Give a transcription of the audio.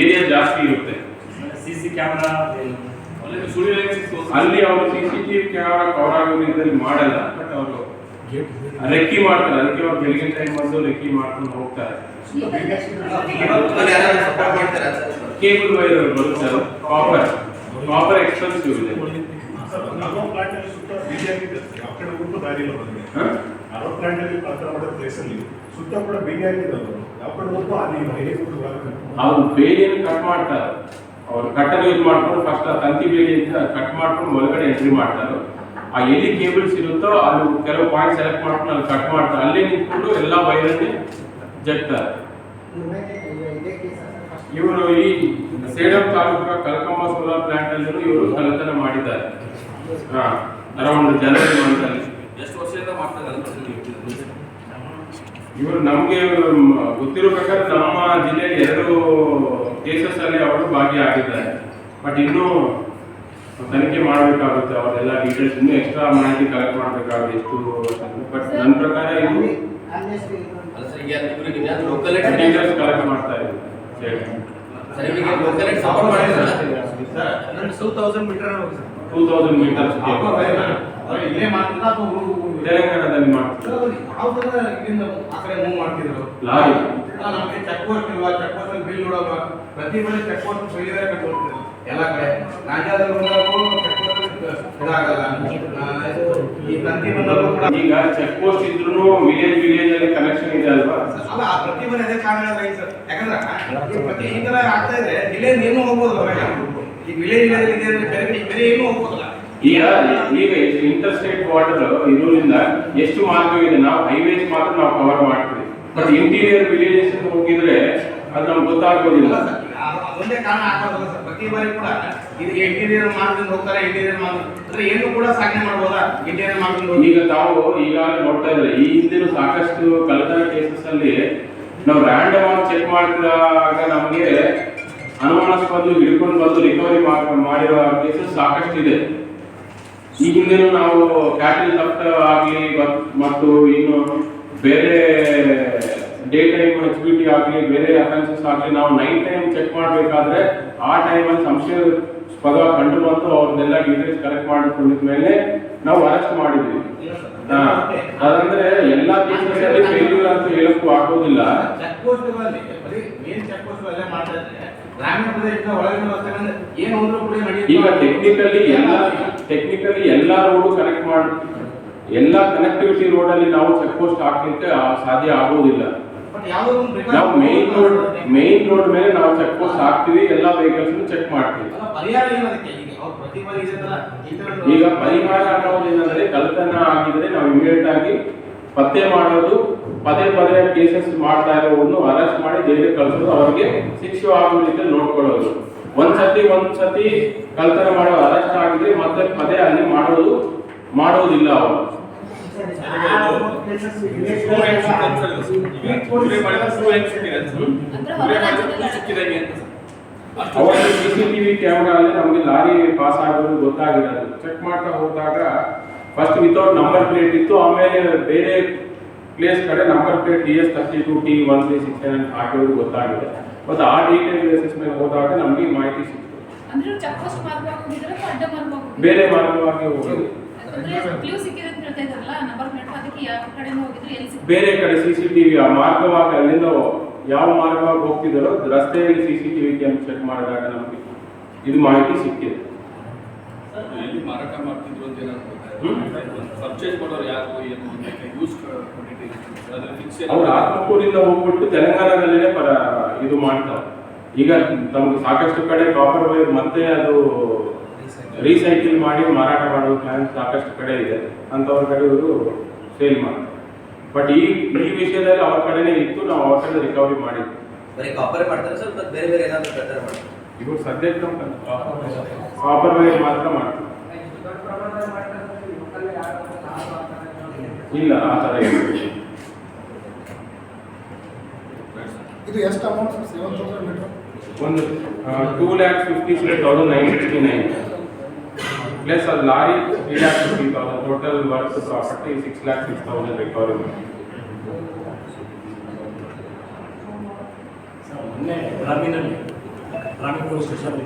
Area ಜಾಸ್ತಿ ಇರುತ್ತೆ. C C camera ಅಲ್ಲಿ ಅವರು C C T V camera cover ಆಗೋದ್ರಿಂದ ಮಾಡಲ್ಲ. ಬಟ್ ಅವರು ರೆಕ್ಕಿ ಮಾಡ್ತಾರೆ. ಅದಕ್ಕೆ ಅವ್ರು ಬೆಳಗಿನ ಟೈಮ್ ಬಂದು ರೆಕ್ಕಿ ಮಾಡ್ಕೊಂಡು ಹೋಗ್ತಾರೆ? ಕೇಬಲ್ ವೈರ್ ಬರುತ್ತೆ ಕಾಪರ್ ಕಾಪರ್ ಎಕ್ಸ್ಪೆನ್ಸಿವ್ ಇದೆ. ಅಲ್ಲಿ? ಅರವತ್ತು ಪ್ಲಾಂಟ್ ಅಲ್ಲಿ ಮಾಡೋ ಪ್ಲೇಸ್ ಅಲ್ಲಿ ಸುತ್ತ ಕೂಡ ಬೇಲಿ ಇದಾವೆ ಯಾವ ಕಡೆ ಹೋಗುವ ಅಲ್ಲಿ ಹೇಗೆ ಅವ್ರು ಬೇಲಿಯನ್ನು ಕಟ್ ಮಾಡ್ತಾರೆ. ಅವ್ರು ಕಟ್ಟಲು ಯೂಸ್ ಮಾಡ್ಕೊಂಡು ಫಸ್ಟ್ ಆ ತಂತಿ ಅಂತ ಕಟ್ ಮಾಡ್ಕೊಂಡು ಒಳಗಡೆ ಎಂಟ್ರಿ ಮಾಡ್ತಾರೆ. ಆ ಎಲ್ಲಿ ಕೇಬಲ್ಸ್ ಇರುತ್ತೋ ಅದು ಕೆಲವು ಪಾಯಿಂಟ್ ಸೆಲೆಕ್ಟ್ ಮಾಡ್ಕೊಂಡು ಅಲ್ಲಿ ಕಟ್ ಮಾಡ್ತಾರೆ. ಅಲ್ಲೇ ನಿಂತ್ಕೊಂಡು ಎಲ್ಲ ವೈರಲ್ಲಿ ಜಗ್ತಾರೆ. ಇವರು ಈ ಸೇಡಂ ತಾಲೂಕಿನ ಕಲ್ಕಮ್ಮ ಸೋಲಾರ್ ಪ್ಲಾಂಟ್ ಅಲ್ಲಿ ಇವರು ಕಲತನ ಮಾಡಿದ್ದಾರೆ. ಅರೌಂಡ್ ಜನವರಿ ಮಂತ್ ಅಲ್ಲಿ ಎಷ್ಟು ವರ್ಷದಿಂದ ಮಾಡ್ತಾರೆ ಅಂತ ಇವರು ನಮಗೆ ಗೊತ್ತಿರೋ ಪ್ರಕಾರ ನಮ್ಮ ಜಿಲ್ಲೆಯಲ್ಲಿ ಎರಡು ಕೇಸಸ್ ಅಲ್ಲಿ ಅವರು ಭಾಗಿಯಾಗಿದ್ದಾರೆ. ಬಟ್ ಇನ್ನೂ ತನಿಖೆ ಮಾಡಬೇಕಾಗುತ್ತೆ ಅವರೆಲ್ಲ ಡೀಟೇಲ್ಸ್ ಇನ್ನೂ ಎಕ್ಸ್ಟ್ರಾ ಮಾಹಿತಿ ಕಲೆಕ್ಟ್ ಮಾಡಬೇಕಾಗುತ್ತೆ ಎಷ್ಟು ಬಟ್ ನನ್ನ ಪ್ರಕಾರ ಇದು ಡೀಟೇಲ್ಸ್ ಕಲೆಕ್ಟ್ ಮಾಡ್ತಾ ಇದ್ದಾರೆ ಟೂ ತೌಸಂಡ್ ಮೀಟರ್ಸ್ ಇಲ್ಲೇ ಮಾಡ್ತಿದ್ದ ಅಥವಾ ಹುಡುಗ ತೆಲಂಗಾಣದಲ್ಲಿ ಯಾವ ಇಲ್ಲಿಂದ ಆ ಕಡೆ ಮೂವ್ ಮಾಡ್ತಿದ್ರು? ಲಾರಿ ಆ, ನಮ್ಗೆ ಚೆಕ್ ಪೋಸ್ಟ್ ಇಲ್ವಾ? ಚೆಕ್ ಬಿಲ್ ಪ್ರತಿ ಮನೆ ಚೆಕ್ ಪೋಸ್ಟ್ ಕಟ್ಕೊಳ್ತಿದ್ರು ಎಲ್ಲ ಕಡೆ. ಬಂದಾಗೂ ಚೆಕ್ ಪೋಸ್ಟ್ ಇದಾಗಲ್ಲ. ಆ, ಈ ಕೂಡ ಈಗ ಚೆಕ್ ಪೋಸ್ಟ್ ಇದ್ರು ವಿಲೇಜ್ ವಿಲೇಜ್ ಅಲ್ಲಿ ಕನೆಕ್ಷನ್ ಇದೆ ಅಲ್ವಾ? ಅಲ್ಲ ಆ ಪ್ರತಿ ಮನೆ ಅದೇ ಕಾರಣ ಸರ್ ಯಾಕಂದ್ರೆ ಪ್ರತಿ ಈ ತರ ಆಗ್ತಾ ಇದೆ ವಿಲೇಜ್ ಏನು ಹೋಗ್ಬೋದು ಹೊರಗೆ ಈ ವಿಲೇಜ್ ವಿಲೇಜ್ ಇದೆ ಅಂದ್ರೆ ಬೇರೆ ಬೇರೆ ಏನು ಹೋಗ್ಬೋದಲ್ಲ ಈಗ ಈಗ ಇಂಟರ್ ಸ್ಟೇಟ್ ಬಾರ್ಡರ್ ಇರೋದ್ರಿಂದ ಎಷ್ಟು ಮಾರ್ಗವಿದೆ? ನಾವು ಹೈವೇಸ್ ಮಾತ್ರ ನಾವು ಕವರ್ ಮಾಡ್ತೀವಿ. ಬಟ್ ಇಂಟೀರಿಯರ್ ವಿಲೇಜಸ್ ಹೋಗಿದ್ರೆ ಅದು ನಮ್ಗೆ ಗೊತ್ತಾಗೋದಿಲ್ಲ. ಒಂದೇ ಕಾರಣ ಆಗೋದಲ್ಲ ಸರ್. ಪ್ರತಿ ಬಾರಿ ಕೂಡ ಇದು ಇಂಟೀರಿಯರ್ ಮಾರ್ಗದಿಂದ ಹೋಗ್ತಾರೆ ಇಂಟೀರಿಯರ್ ಮಾರ್ಗ ಅಂದ್ರೆ ಏನು ಕೂಡ ಸಾಧನೆ ಮಾಡ್ಬೋದಾ? ಇಂಟೀರಿಯರ್ ಮಾರ್ಗದಿಂದ ಈಗ ತಾವು ಈಗಾಗಲೇ ನೋಡ್ತಾ ಇದ್ರೆ ಈ ಹಿಂದಿನ ಸಾಕಷ್ಟು ಕಳ್ಳತನ ಕೇಸಸ್ ಅಲ್ಲಿ ನಾವು ರ್ಯಾಂಡಮ್ ಆಗಿ ಚೆಕ್ ಮಾಡಿದಾಗ ನಮಗೆ ಅನುಮಾನಾಸ್ಪದ ಹಿಡ್ಕೊಂಡು ಬಂದು ರಿಕವರಿ ಮಾಡಿರೋ ಕೇಸಸ್ ಸಾಕಷ್ಟು ಇದೆ ಈ ಹಿಂದೆನೂ ನಾವು ಕ್ಯಾಟಲ್ ತಪ್ಪ ಆಗಲಿ ಮತ್ತು ಇನ್ನು ಬೇರೆ day time H B T ಆಗಲಿ ಬೇರೆ ಅಫೆನ್ಸಸ್ ಆಗಲಿ ನಾವು ನೈಟ್ ಟೈಮ್ ಚೆಕ್ ಮಾಡಬೇಕಾದ್ರೆ ಆ ಟೈಮಲ್ಲಿ ಸಂಶಯಾಸ್ಪದ ಕಂಡು ಬಂತು ಅವ್ರನ್ನೆಲ್ಲ ಡೀಟೇಲ್ಸ್ ಕಲೆಕ್ಟ್ ಮಾಡಿಕೊಂಡಿದ ಮೇಲೆ ನಾವು ಅರೆಸ್ಟ್ ಮಾಡಿದ್ವಿ. ಅದಂದ್ರೆ ಎಲ್ಲ ಕೇಸಲ್ಲಿ ಫೇಲ್ಯೂರ್ ಅಂತ ಹೇಳಕ್ಕೂ ಆಗೋದಿಲ್ಲ. ಚೆಕ್ ಪೋಸ್ಟ್ಗಳಲ್ಲಿ ಬರೀ ಮೇನ್ ಚೆಕ್ ಮಾಡ್ತಾ ಗ್ರಾಮೀಣ ಪ್ರದೇಶದ ಒಳಗಿನ ಏನು ಕೂಡ ಈಗ ಟೆಕ್ನಿಕಲಿ ಎಲ್ಲ ಟೆಕ್ನಿಕಲಿ ಎಲ್ಲ ರೋಡು ಕನೆಕ್ಟ್ ಮಾಡಿ ಎಲ್ಲ ಕನೆಕ್ಟಿವಿಟಿ ರೋಡ್ ಅಲ್ಲಿ ನಾವು ಚೆಕ್ ಪೋಸ್ಟ್ ಹಾಕ್ಲಿಕ್ಕೆ ಸಾಧ್ಯ ಆಗೋದಿಲ್ಲ ನಾವು ಮೇನ್ ರೋಡ್. ಮೇನ್ ರೋಡ್ ಮೇಲೆ ನಾವು ಚೆಕ್ ಪೋಸ್ಟ್ ಹಾಕ್ತೀವಿ ಎಲ್ಲ ವೆಹಿಕಲ್ಸ್ ಚೆಕ್ ಮಾಡ್ತೀವಿ. ಈಗ ಪರಿಹಾರ ಅನ್ನೋದೇನಂದ್ರೆ ಕಳ್ತನ ಆಗಿದ್ರೆ ನಾವು ಇಮಿಡಿಯೇಟ್ ಆಗಿ ಪತ್ತೆ ಮಾಡೋದು ಪದೇ ಪದೇ ಕೇಸಸ್ ಮಾಡ್ತಾ ಇರೋವನ್ನು ಅರೆಸ್ಟ್ ಮಾಡಿ ಜೈಲಿಗೆ ಕಳಿಸೋದು ಅವರಿಗೆ ಶಿಕ್ಷೆ ಆಗುವ ರೀತಿಯಲ್ಲಿ ನೋಡ್ಕೊಳ್ಳೋದು. ಒಂದ್ಸತಿ ಒಂದ್ಸತಿ ಕಳ್ತನ ಮಾಡೋ ಅರೆಸ್ಟ್ ಆಗಿದ್ರೆ ಮತ್ತೆ ಪದೇ ಅಲ್ಲಿ ಮಾಡೋದು ಮಾಡೋದಿಲ್ಲ ಅವರು. ಕ್ಯಾಮ್ರಾ ಅಲ್ಲಿ ನಮಗೆ ಲಾರಿ ಪಾಸ್ ಆಗೋದು ಗೊತ್ತಾಗಿರೋದು. ಚೆಕ್ ಮಾಡ್ತಾ ಹೋದಾಗ ಫಸ್ಟ್ ವಿತೌಟ್ ನಂಬರ್ ಪ್ಲೇಟ್ ಇತ್ತು, ಆಮೇಲೆ ಬೇರೆ ಪ್ಲೇಸ್ ಕಡೆ number plate T S thirty two T one three six ಹಾಕಿರೋದು ಗೊತ್ತಾಗಿದೆ. ಮತ್ತು ಆ ಡೀಟೇಲ್ ಬೇಸಿಸ್ ಮೇಲೆ ಹೋದಾಗ ನಮಗೆ ಮಾಹಿತಿ ಹೋಗಿದ್ರೆ ಬೇರೆ ಮಾರ್ಗವಾಗಿ ಹೋಗೋದು ಯಾಕಂದ್ರೆ ಕ್ಲೂ ಸಿಕ್ಕಿದೆ ಅಂತ ಹೇಳ್ತಾ ಇದ್ರಲ್ಲ ನಂಬರ್ ಪ್ಲೇಟ್ ಅದಕ್ಕೆ ಯಾವ ಕಡೆಯಿಂದ ಹೋಗಿದ್ರು ಎಲ್ಲಿ ಬೇರೆ ಕಡೆ ಸಿ ಸಿ ಟಿ ವಿ ಆ ಮಾರ್ಗವಾಗಿ ಅಲ್ಲಿಂದ ಯಾವ ಮಾರ್ಗವಾಗಿ ಹೋಗ್ತಿದ್ದಾರೋ ರಸ್ತೆಯಲ್ಲಿ C C T V cam check ಮಾಡಿದಾಗ ನಮಗೆ ಇದು ಮಾಹಿತಿ ಸಿಕ್ಕಿದೆ. ಮಾರಾಟ ಮಾಡ್ತಿದ್ರು ಅಂತ ಹ್ಮ್. ಪರ್ಚೇಸ್ ಮಾಡೋರು ಯಾರು ಯೂಸ್ ಅವ್ರು ಆತ್ಮಕೂರಿಂದ ಹೋಗ್ಬಿಟ್ಟು ತೆಲಂಗಾಣದಲ್ಲೇ ಪರ ಇದು ಮಾಡ್ತಾರೆ ಈಗ ತಮ್ಗೆ ಸಾಕಷ್ಟು ಕಡೆ ಕಾಪರ್ ವೈರ್ ಮತ್ತೆ ಅದು ರೀಸೈಕಲ್ ಮಾಡಿ ಮಾರಾಟ ಮಾಡೋ ಪ್ಲಾನ್ ಸಾಕಷ್ಟು ಕಡೆ ಇದೆ. ಅಂತವ್ರ ಕಡೆ ಇವರು ಸೇಲ್ ಮಾಡ್ತಾರೆ. ಬಟ್ ಈ ಈ ವಿಷಯದಲ್ಲಿ ಅವ್ರ ಕಡೆನೇ ಇತ್ತು ನಾವು ಅವ್ರ ಕಡೆ ರಿಕವರಿ ಮಾಡಿದ್ವಿ. ಬರೀ ಕಾಪರ್ ಮಾಡ್ತಾರೆ ಸರ್ ಮತ್ತೆ ಬೇರೆ ಬೇರೆ ಏನಾದರೂ ಮಾಡ್ತಾರೆ? ಇವರು ಸದ್ಯಕ್ಕೆ ಕಾಪರ್ ವೈರ್ ಮಾತ್ರ ಮಾಡ್ತಾರೆ. ಇಲ್ಲ ಆ ಥರ ಇದು ಎಷ್ಟು ಅಮೌಂಟ್ ಸೆವೆನ್ ತೌಸಂಡ್ ಮೀಟರ್ ಒಂದು two lakh fifty six thousand nine sixty nine plus ಅದು lorry three lakh fifty thousand total work property six lakh six thousand recovery ಮೊನ್ನೆ ಗ್ರಾಮೀಣಲ್ಲಿ ರಾಮಿ ಪೊಲೀಸ್ ಸ್ಟೇಷನ್